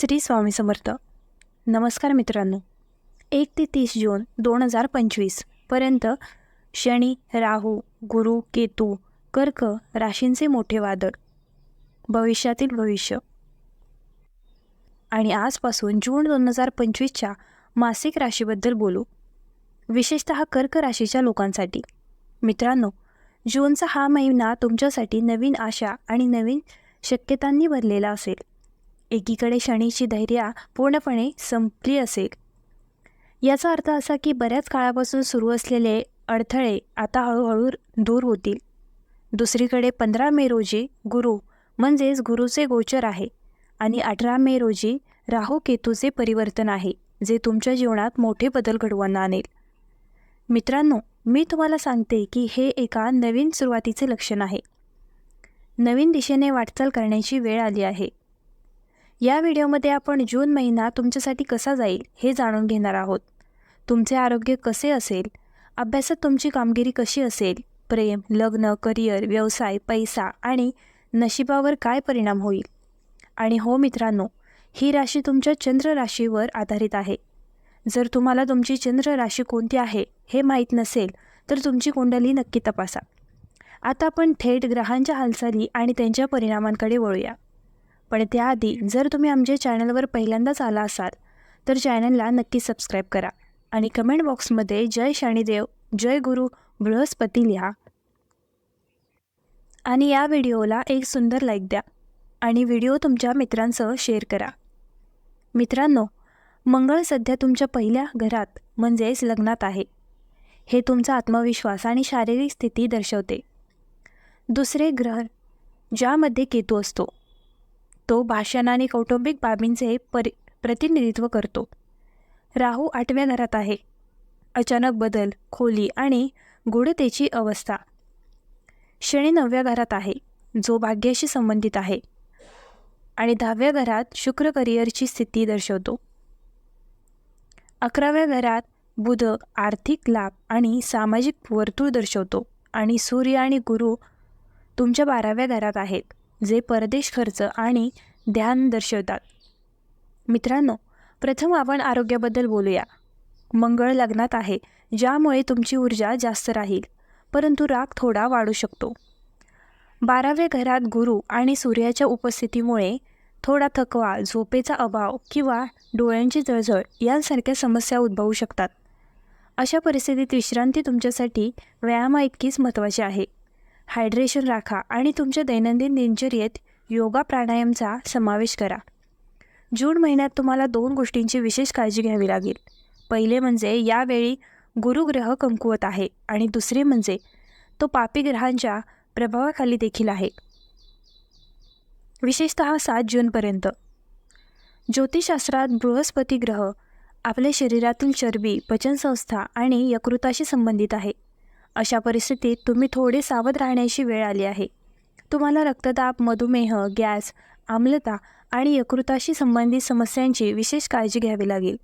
श्री स्वामी समर्थ. नमस्कार मित्रांनो. एक ते तीस जून दोन हजार पंचवीसपर्यंत शनी राहू गुरु केतू कर्क राशींचे मोठे वादळ. भविष्यातील भविष्य. आणि आजपासून जून दोन हजार पंचवीसच्या मासिक राशीबद्दल बोलू. विशेषत कर्क राशीच्या लोकांसाठी. मित्रांनो जूनचा हा महिना तुमच्यासाठी नवीन आशा आणि नवीन शक्यतांनी भरलेला असेल. एकीकडे शनीची धैर्य पूर्णपणे संपली असेल. याचा अर्थ असा की बऱ्याच काळापासून सुरू असलेले अडथळे आता हळूहळू दूर होतील. दुसरीकडे पंधरा मे रोजी गुरु म्हणजेच गुरुचे गोचर आहे आणि अठरा मे रोजी राहू केतूचे परिवर्तन आहे जे तुमच्या जीवनात मोठे बदल घडवून आणेल. मित्रांनो मी तुम्हाला सांगते की हे एका नवीन सुरुवातीचे लक्षण आहे. नवीन दिशेने वाटचाल करण्याची वेळ आली आहे. या व्हिडिओमध्ये आपण जून महिना तुमच्यासाठी कसा जाईल हे जाणून घेणार आहोत. तुमचे आरोग्य कसे असेल? अभ्यासात तुमची कामगिरी कशी असेल? प्रेम लग्न करिअर व्यवसाय पैसा आणि नशिबावर काय परिणाम होईल? आणि हो मित्रांनो ही राशी तुमच्या चंद्र राशीवर आधारित आहे. जर तुम्हाला तुमची चंद्र राशी कोणती आहे हे माहीत नसेल तर तुमची कुंडली नक्की तपासा. आता आपण थेट ग्रहांच्या हालचाली आणि त्यांच्या परिणामांकडे वळूया. पण त्याआधी जर तुम्ही आमच्या चॅनलवर पहिल्यांदाच आला असाल तर चॅनलला नक्की सबस्क्राईब करा आणि कमेंट बॉक्समध्ये जय शनिदेव जय गुरु बृहस्पती लिहा. आणि या व्हिडिओला एक सुंदर लाईक द्या आणि व्हिडिओ तुमच्या मित्रांसह शेअर करा. मित्रांनो मंगळ सध्या तुमच्या पहिल्या घरात म्हणजेच लग्नात आहे. हे तुमचा आत्मविश्वास आणि शारीरिक स्थिती दर्शवते. दुसरे ग्रह ज्यामध्ये केतू असतो. तो भाषण आणि कौटुंबिक बाबींचे परि प्रतिनिधित्व करतो. राहू आठव्या घरात आहे. अचानक बदल खोली आणि गूढतेची अवस्था. शनी नवव्या घरात आहे जो भाग्याशी संबंधित आहे आणि दहाव्या घरात शुक्र करिअरची स्थिती दर्शवतो. अकराव्या घरात बुध आर्थिक लाभ आणि सामाजिक वर्तुळ दर्शवतो आणि सूर्य आणि गुरु तुमच्या बाराव्या घरात आहेत. जे परदेश खर्च आणि ध्यान दर्शवतात. मित्रांनो प्रथम आपण आरोग्याबद्दल बोलूया. मंगळ लग्नात आहे ज्यामुळे तुमची ऊर्जा जास्त राहील परंतु राग थोडा वाढू शकतो. बाराव्या घरात गुरु आणि सूर्याच्या उपस्थितीमुळे थोडा थकवा झोपेचा अभाव किंवा डोळ्यांची जळजळ यांसारख्या समस्या उद्भवू शकतात. अशा परिस्थितीत विश्रांती तुमच्यासाठी व्यायामा इतकीच महत्त्वाची आहे. हायड्रेशन राखा आणि तुमच्या दैनंदिन दिनचर्येत योगा प्राणायामचा समावेश करा. जून महिन्यात तुम्हाला दोन गोष्टींची विशेष काळजी घ्यावी लागेल. पहिले म्हणजे यावेळी गुरुग्रह कमकुवत आहे आणि दुसरे म्हणजे तो पापी ग्रहांच्या प्रभावाखाली देखील आहे. विशेषत सात जूनपर्यंत ज्योतिषशास्त्रात बृहस्पती ग्रह आपल्या शरीरातील चरबी पचनसंस्था आणि यकृताशी संबंधित आहे. अशा परिस्थितीत तुम्ही थोडे सावध राहण्याची वेळ आली आहे. तुम्हाला रक्तदाब मधुमेह गॅस आम्लता आणि यकृताशी संबंधित समस्यांची विशेष काळजी घ्यावी लागेल.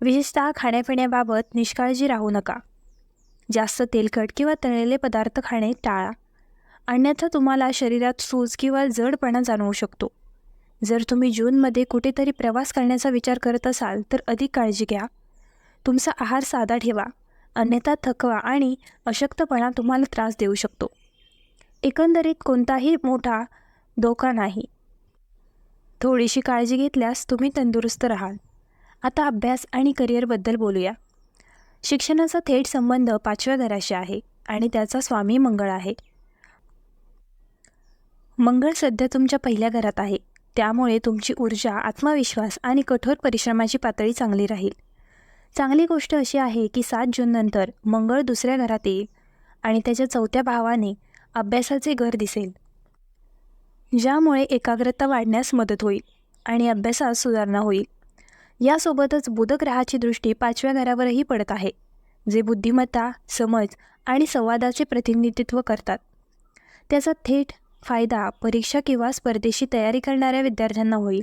विशेषतः खाण्यापिण्याबाबत निष्काळजी राहू नका. जास्त तेलकट किंवा तळलेले पदार्थ खाणे टाळा. अन्यथा तुम्हाला शरीरात सूज किंवा जडपणा जाणवू शकतो. जर तुम्ही जूनमध्ये कुठेतरी प्रवास करण्याचा विचार करत असाल तर अधिक काळजी घ्या. तुमचा आहार साधा ठेवा. अन्यथा थकवा आणि अशक्तपणा तुम्हाला त्रास देऊ शकतो. एकंदरीत कोणताही मोठा धोका नाही. थोडीशी काळजी घेतल्यास तुम्ही तंदुरुस्त राहाल. आता अभ्यास आणि करिअरबद्दल बोलूया. शिक्षणाचा थेट संबंध पाचव्या घराशी आहे आणि त्याचा स्वामी मंगळ आहे. मंगळ सध्या तुमच्या पहिल्या घरात आहे. त्यामुळे तुमची ऊर्जा आत्मविश्वास आणि कठोर परिश्रमाची पातळी चांगली राहील. चांगली गोष्ट अशी आहे की सात जूननंतर मंगळ दुसऱ्या घरात येईल आणि त्याच्या चौथ्या भावाने अभ्यासाचे घर दिसेल. ज्यामुळे एकाग्रता वाढण्यास मदत होईल आणि अभ्यासात सुधारणा होईल. यासोबतच बुधग्रहाची दृष्टी पाचव्या घरावरही पडत आहे जे बुद्धिमत्ता समज आणि संवादाचे प्रतिनिधित्व करतात. त्याचा थेट फायदा परीक्षा किंवा स्पर्धेशी तयारी करणाऱ्या विद्यार्थ्यांना होईल.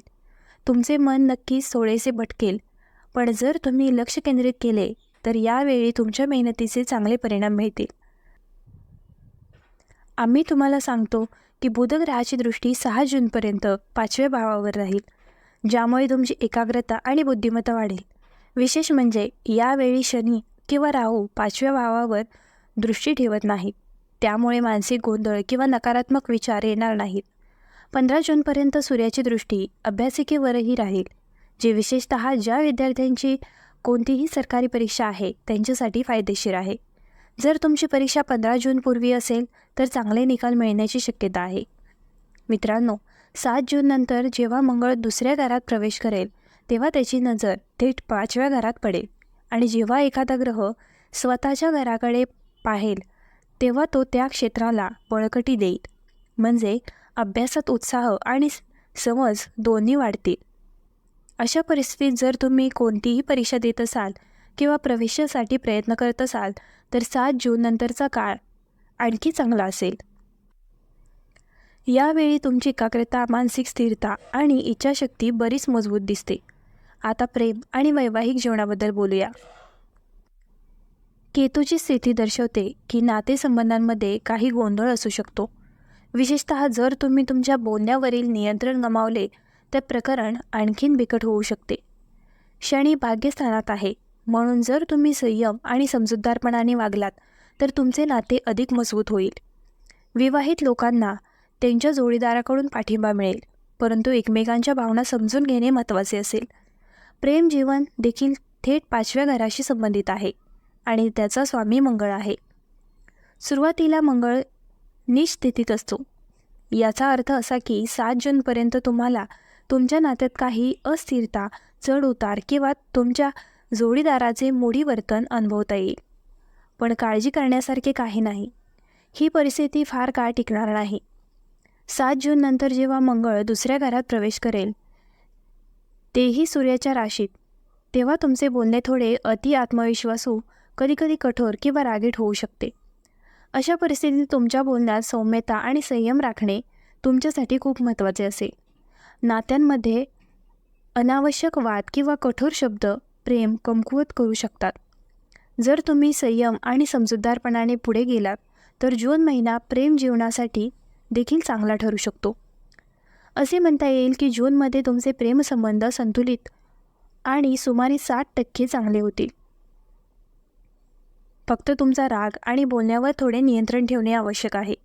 तुमचे मन नक्कीच थोडेसे भटकेल पण जर तुम्ही लक्ष केंद्रित केले तर यावेळी तुमच्या मेहनतीचे चांगले परिणाम मिळतील. आम्ही तुम्हाला सांगतो की बुधग्रहाची दृष्टी सहा जूनपर्यंत पाचव्या भावावर राहील ज्यामुळे तुमची एकाग्रता आणि बुद्धिमत्ता वाढेल. विशेष म्हणजे यावेळी शनी किंवा राहू पाचव्या भावावर दृष्टी ठेवत नाहीत. त्यामुळे मानसिक गोंधळ किंवा नकारात्मक विचार येणार नाहीत. पंधरा जूनपर्यंत सूर्याची दृष्टी अभ्यासिकेवरही राहील. जे विशेषत ज्या विद्यार्थ्यांची कोणतीही सरकारी परीक्षा आहे त्यांच्यासाठी फायदेशीर आहे. जर तुमची परीक्षा पंधरा जूनपूर्वी असेल तर चांगले निकाल मिळण्याची शक्यता आहे. मित्रांनो सात जूननंतर जेव्हा मंगळ दुसऱ्या घरात प्रवेश करेल तेव्हा त्याची नजर थेट पाचव्या घरात पडेल. आणि जेव्हा एखादा ग्रह स्वतःच्या घराकडे पाहेल तेव्हा तो त्या क्षेत्राला बळकटी देईल. म्हणजे अभ्यासात उत्साह आणि समज दोन्ही वाढतील. अशा परिस्थितीत जर तुम्ही कोणतीही परीक्षा देत असाल किंवा प्रवेशासाठी प्रयत्न करत असाल तर सात जून नंतरचा काळ आणखी चांगला असेल. यावेळी तुमची एकाग्रता मानसिक स्थिरता आणि इच्छाशक्ती बरीच मजबूत दिसते. आता प्रेम आणि वैवाहिक जीवनाबद्दल बोलूया. केतूची स्थिती दर्शवते की नातेसंबंधांमध्ये काही गोंधळ असू शकतो. विशेषत जर तुम्ही तुमच्या बोलण्यावरील नियंत्रण गमावले तर प्रकरण आणखीन बिकट होऊ शकते. शनी भाग्यस्थानात आहे. म्हणून जर तुम्ही संयम आणि समजूतदारपणाने वागलात तर तुमचे नाते अधिक मजबूत होईल. विवाहित लोकांना त्यांच्या जोडीदाराकडून पाठिंबा मिळेल परंतु एकमेकांच्या भावना समजून घेणे महत्त्वाचे असेल. प्रेम जीवन देखील थेट पाचव्या घराशी संबंधित आहे आणि त्याचा स्वामी मंगळ आहे. सुरुवातीला मंगळ निस्थितीत असतो. याचा अर्थ असा की सात जूनपर्यंत तुम्हाला तुमच्या नात्यात काही अस्थिरता चढउतार किंवा तुमच्या जोडीदाराचे मोडी वर्तन अनुभवता येईल. पण काळजी करण्यासारखे काही नाही. ही परिस्थिती फार काळ टिकणार नाही. सात जूननंतर जेव्हा मंगळ दुसऱ्या घरात प्रवेश करेल तेही सूर्याच्या राशीत तेव्हा तुमचे बोलणे थोडे अति आत्मविश्वासू कधीकधी कठोर किंवा रागीट होऊ शकते. अशा परिस्थितीत तुमच्या बोलण्यात सौम्यता आणि संयम राखणे तुमच्यासाठी खूप महत्त्वाचे असेल. नात्यांमध्ये अनावश्यक वाद किंवा कठोर शब्द प्रेम कमकुवत करू शकतात. जर तुम्ही संयम आणि समजूतदारपणाने पुढे गेलात तर जून महिना प्रेम जीवनासाठी देखील चांगला ठरू शकतो. असे म्हणता येईल की जूनमध्ये तुमचे प्रेमसंबंध संतुलित आणि सुमारे साठ टक्के चांगले होतील. फक्त तुमचा राग आणि बोलण्यावर थोडे नियंत्रण ठेवणे आवश्यक आहे.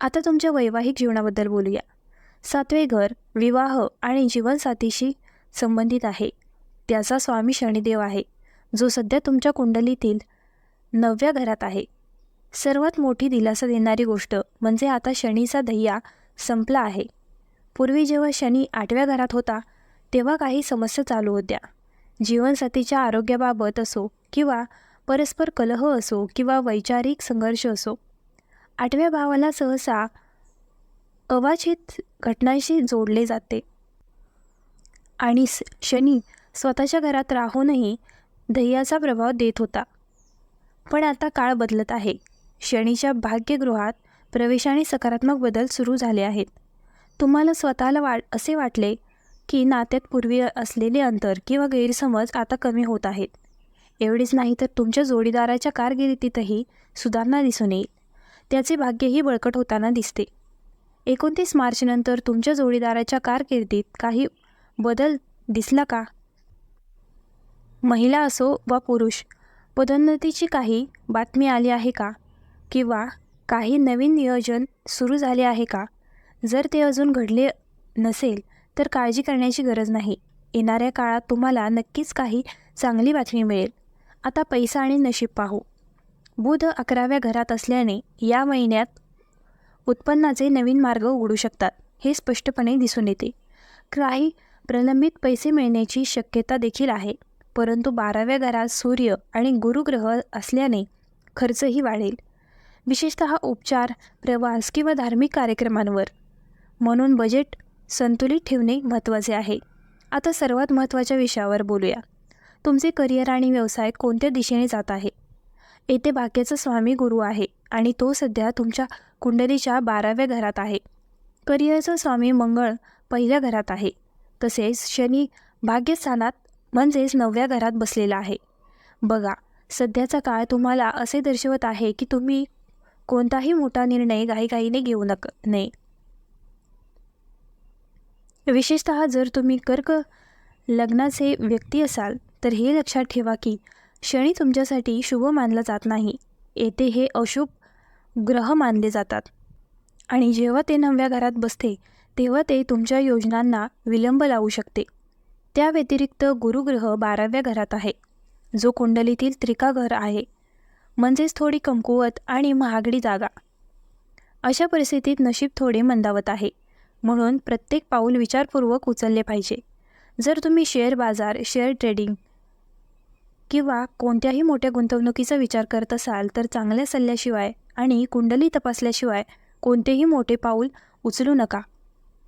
आता तुमच्या वैवाहिक जीवनाबद्दल बोलूया. सातवे घर विवाह आणि जीवनसाथीशी संबंधित आहे. त्याचा स्वामी शनिदेव आहे जो सध्या तुमच्या कुंडलीतील नवव्या घरात आहे. सर्वात मोठी दिलासा देणारी गोष्ट म्हणजे आता शनीचा दह्या संपला आहे. पूर्वी जेव्हा शनी आठव्या घरात होता तेव्हा काही समस्या चालू होत्या. जीवनसाथीच्या आरोग्याबाबत असो किंवा परस्पर कलह असो किंवा वैचारिक संघर्ष असो. आठव्या भावाला सहसा अवाचित घटनांशी जोडले जाते. आणि शनी स्वतःच्या घरात राहूनही ध्येयाचा प्रभाव देत होता. पण आता काळ बदलत आहे. शनीच्या भाग्यगृहात प्रवेशाने सकारात्मक बदल सुरू झाले आहेत. तुम्हाला स्वतःला वाट असे वाटले की नात्यात पूर्वी असलेले अंतर किंवा गैरसमज आता कमी होत आहेत. एवढेच नाही तर तुमच्या जोडीदाराच्या कारकिर्दीतही सुधारणा दिसून येईल. त्याचे भाग्यही बळकट होताना दिसते. एकोणतीस मार्चनंतर तुमच्या जोडीदाराच्या कारकिर्दीत काही बदल दिसला का? महिला असो वा पुरुष पदोन्नतीची काही बातमी आली आहे का? किंवा काही नवीन नियोजन सुरू झाले आहे का? जर ते अजून घडले नसेल तर काळजी करण्याची गरज नाही. येणाऱ्या काळात तुम्हाला नक्कीच काही चांगली बातमी मिळेल. आता पैसा आणि नशीब पाहू. बुध अकराव्या घरात असल्याने या महिन्यात उत्पन्नाचे नवीन मार्ग उघडू शकतात हे स्पष्टपणे दिसून येते. काही प्रलंबित पैसे मिळण्याची शक्यता देखील आहे परंतु बाराव्या घरात सूर्य आणि गुरुग्रह असल्याने खर्चही वाढेल. विशेषत उपचार प्रवास किंवा धार्मिक कार्यक्रमांवर. म्हणून बजेट संतुलित ठेवणे महत्त्वाचे आहे. आता सर्वात महत्त्वाच्या विषयावर बोलूया. तुमचे करिअर आणि व्यवसाय कोणत्या दिशेने जात आहे? येथे भाग्याचा स्वामी गुरु आहे आणि तो सध्या तुमच्या कुंडलीच्या बाराव्या घरात आहे. करिअरचा स्वामी मंगळ पहिल्या घरात आहे. तसेच शनी भाग्यस्थानात म्हणजेच नवव्या घरात बसलेला आहे. बघा सध्याचा काळ तुम्हाला असे दर्शवत आहे की तुम्ही कोणताही मोठा निर्णय घाईघाईने घेऊ नक नये विशेषत जर तुम्ही कर्क लग्नाचे व्यक्ती असाल तर हे लक्षात ठेवा की शनी तुमच्यासाठी शुभ मानला जात नाही. येथे हे अशुभ ग्रह मानले जातात. आणि जेव्हा ते नवव्या घरात बसते तेव्हा ते तुमच्या योजनांना विलंब लावू शकते. त्या व्यतिरिक्त गुरुग्रह बाराव्या घरात आहे. जो कुंडलीतील त्रिका घर आहे. म्हणजेच थोडी कमकुवत आणि महागडी जागा. अशा परिस्थितीत नशीब थोडे मंदावत आहे. म्हणून प्रत्येक पाऊल विचारपूर्वक उचलले पाहिजे. जर तुम्ही शेअर बाजार शेअर ट्रेडिंग किंवा कोणत्याही मोठ्या गुंतवणुकीचा विचार करत असाल तर चांगल्या सल्ल्याशिवाय आणि कुंडली तपासल्याशिवाय कोणतेही मोठे पाऊल उचलू नका.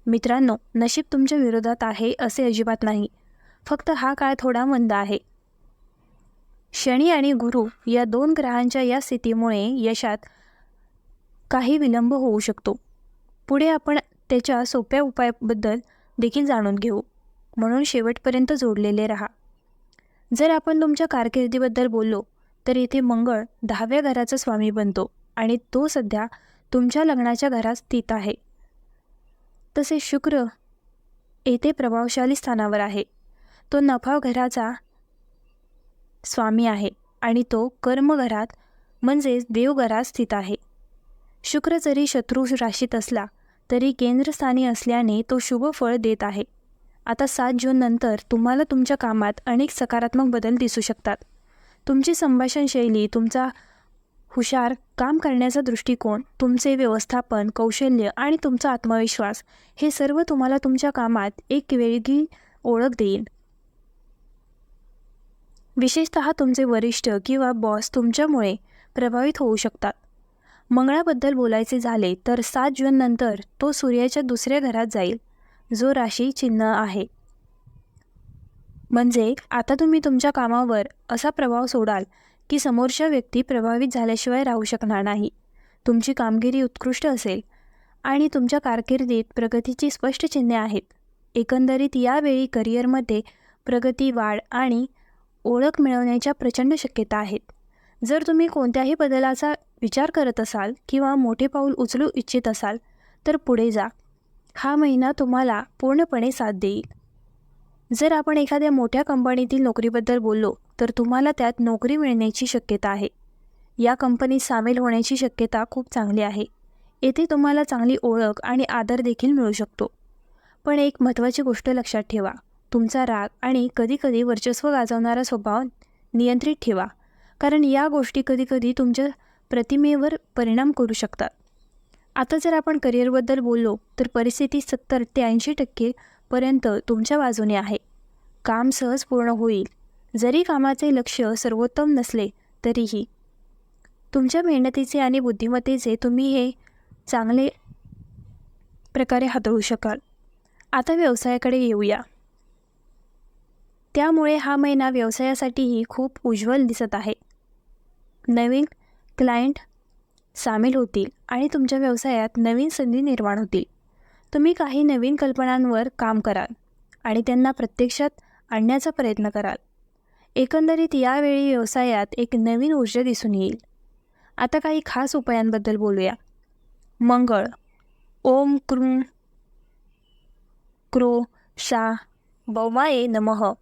मित्रांनो नशीब तुमच्या विरोधात आहे असे अजिबात नाही. फक्त हा काळ थोडा मंद आहे. शनी आणि गुरु या दोन ग्रहांच्या या स्थितीमुळे यशात काही विलंब होऊ शकतो. पुढे आपण त्याच्या सोप्या उपायाबद्दल देखील जाणून घेऊ. म्हणून शेवटपर्यंत जोडलेले राहा. जर आपण तुमच्या कारकिर्दीबद्दल बोललो तर येथे मंगळ दहाव्या घराचा स्वामी बनतो आणि तो सध्या तुमच्या लग्नाच्या घरात स्थित आहे. तसे शुक्र येथे प्रभावशाली स्थानावर आहे. तो नफा घराचा स्वामी आहे आणि तो कर्मघरात म्हणजेच देवघरात स्थित आहे. शुक्र जरी शत्रू राशीत असला तरी केंद्रस्थानी असल्याने तो शुभ फळ देत आहे. आता सात जूननंतर तुम्हाला तुमच्या कामात अनेक सकारात्मक बदल दिसू शकतात. तुमची संभाषण शैली तुमचा हुशार काम करण्याचा दृष्टिकोन तुमचे व्यवस्थापन कौशल्य आणि तुमचा आत्मविश्वास हे सर्व तुम्हाला तुमच्या कामात एक वेगळी ओळख देईल. विशेषत तुमचे वरिष्ठ किंवा बॉस तुमच्यामुळे प्रभावित होऊ शकतात. मंगळाबद्दल बोलायचे झाले तर सात जूननंतर तो सूर्याच्या दुसऱ्या घरात जाईल. जो राशी चिन्ह आहे. म्हणजे आता तुम्ही तुमच्या कामावर असा प्रभाव सोडाल की समोरच्या व्यक्ती प्रभावित झाल्याशिवाय राहू शकणार नाही. तुमची कामगिरी उत्कृष्ट असेल आणि तुमच्या कारकिर्दीत प्रगतीची स्पष्ट चिन्हे आहेत. एकंदरीत यावेळी करिअरमध्ये प्रगती वाढ आणि ओळख मिळवण्याच्या प्रचंड शक्यता आहेत. जर तुम्ही कोणत्याही बदलाचा विचार करत असाल किंवा मोठे पाऊल उचलू इच्छित असाल तर पुढे जा. हा महिना तुम्हाला पूर्णपणे साथ देईल. जर आपण एखाद्या मोठ्या कंपनीतील नोकरीबद्दल बोललो तर तुम्हाला त्यात नोकरी मिळण्याची शक्यता आहे. या कंपनीत सामील होण्याची शक्यता खूप चांगली आहे. येथे तुम्हाला चांगली ओळख आणि आदर देखील मिळू शकतो. पण एक महत्त्वाची गोष्ट लक्षात ठेवा. तुमचा राग आणि कधीकधी वर्चस्व गाजवणारा स्वभाव नियंत्रित ठेवा. कारण या गोष्टी कधीकधी तुमच्या प्रतिमेवर परिणाम करू शकतात. आता जर आपण करिअरबद्दल बोललो तर परिस्थिती सत्तर ते ऐंशी टक्केपर्यंत तुमच्या बाजूने आहे. काम सहज पूर्ण होईल. जरी कामाचे लक्ष सर्वोत्तम नसले तरीही. तुमच्या मेहनतीचे आणि बुद्धिमत्तेचे तुम्ही हे चांगले प्रकारे हाताळू शकाल. आता व्यवसायाकडे येऊया. त्यामुळे हा महिना व्यवसायासाठीही खूप उज्ज्वल दिसत आहे. नवीन क्लायंट सामील होतील आणि तुमच्या व्यवसायात नवीन संधी निर्माण होतील. तुम्ही काही नवीन कल्पनांवर काम कराल आणि त्यांना प्रत्यक्षात आणण्याचा प्रयत्न कराल. एकंदरीत यावेळी व्यवसायात एक नवीन ऊर्जा दिसून येईल. आता काही खास उपायांबद्दल बोलूया. मंगळ. ओम कृ क्रो शा बौमाये नमः.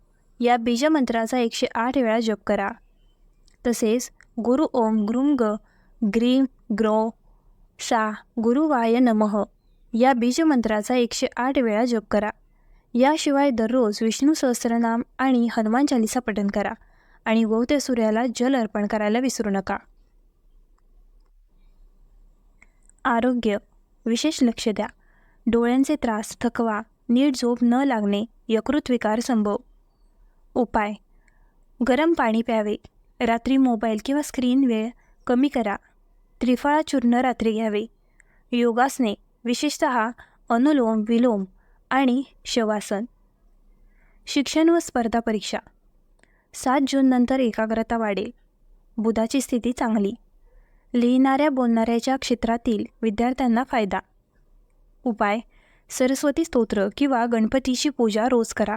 या बीजमंत्राचा एकशे आठ वेळा जप करा. तसेच गुरु ओम गृंग ग्रीम ग्रो शा गुरुवाय नमः. या बीजमंत्राचा एकशे आठ वेळा जप करा. याशिवाय दररोज विष्णू सहस्रनाम आणि हनुमान चालिसा पठण करा आणि गोवत्या सूर्याला जल अर्पण करायला विसरू नका. आरोग्य विशेष लक्ष द्या. डोळ्यांचे त्रास थकवा नीट झोप न लागणे यकृत विकार संभव. उपाय गरम पाणी प्यावे. रात्री मोबाईल किंवा स्क्रीन वेळ कमी करा. त्रिफळा चूर्ण रात्री घ्यावे. योगासने विशेषत अनुलोम विलोम आणि शवासन. शिक्षण व स्पर्धा परीक्षा. सात जूननंतर एकाग्रता वाढेल. बुधाची स्थिती चांगली. लिहिणाऱ्या बोलणाऱ्याच्या क्षेत्रातील विद्यार्थ्यांना फायदा. उपाय. सरस्वती स्तोत्र किंवा गणपतीची पूजा रोज करा.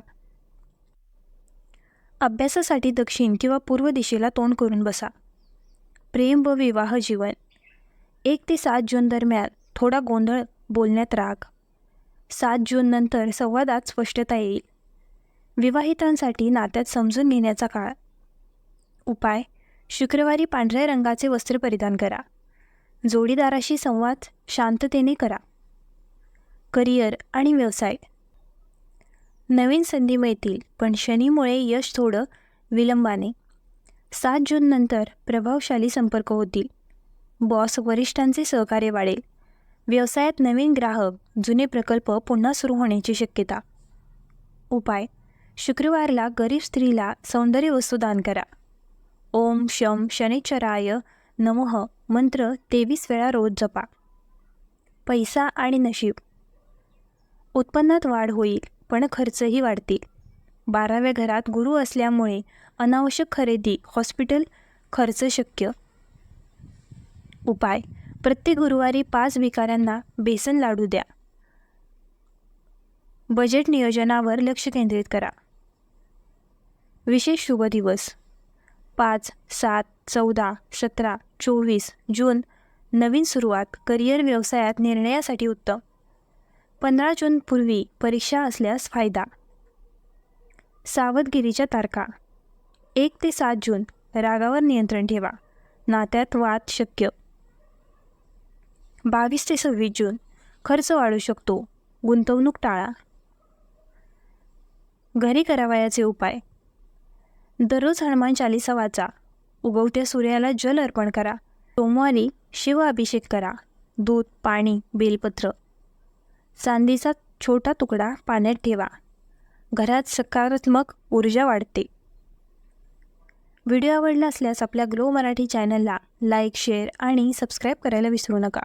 अभ्यासासाठी दक्षिण किंवा पूर्व दिशेला तोंड करून बसा. प्रेम व विवाह जीवन. एक ते सात जून दरम्यान थोडा गोंधळ बोलण्यात राग. सात जूननंतर संवादात स्पष्टता येईल. विवाहितांसाठी नात्यात समजून घेण्याचा काळ. उपाय शुक्रवारी पांढऱ्या रंगाचे वस्त्र परिधान करा. जोडीदाराशी संवाद शांततेने करा. करिअर आणि व्यवसाय. नवीन संधी मिळतील पण शनीमुळे यश थोडं विलंबाने. सात जूननंतर प्रभावशाली संपर्क होतील. बॉस वरिष्ठांचे सहकार्य वाढेल. व्यवसायात नवीन ग्राहक जुने प्रकल्प पुन्हा सुरू होण्याची शक्यता. उपाय शुक्रवारला गरीब स्त्रीला सौंदर्य वस्तू दान करा. ओम शम शनिचराय नमः मंत्र तेवीस वेळा रोज जपा. पैसा आणि नशीब. उत्पन्नात वाढ होईल पण खर्चही वाढतील. बाराव्या घरात गुरु असल्यामुळे अनावश्यक खरेदी हॉस्पिटल खर्च शक्य उपाय. प्रत्येक गुरुवारी पाच भिकाऱ्यांना बेसन लाडू द्या. बजेट नियोजनावर लक्ष केंद्रित करा. विशेष शुभ दिवस. पाच सात चौदा सतरा चोवीस जून नवीन सुरुवात करिअर व्यवसायात निर्णयासाठी उत्तम. पंधरा जूनपूर्वी परीक्षा असल्यास फायदा. सावधगिरीच्या तारखा. एक ते सात जून रागावर नियंत्रण ठेवा. नात्यात वाद शक्य. बावीस ते सव्वीस जून. खर्च वाढू शकतो. गुंतवणूक टाळा. घरी करावयाचे उपाय. दररोज हनुमान चालिसा वाचा. उगवत्या सूर्याला जल अर्पण करा. सोमवारी शिव अभिषेक करा. दूध पाणी बेलपत्र. चांदीचा छोटा तुकडा पाण्यात ठेवा. घरात सकारात्मक ऊर्जा वाढते. व्हिडिओ आवडला असल्यास आपल्या ग्लो मराठी चॅनलला लाईक शेअर आणि सबस्क्राईब करायला विसरू नका.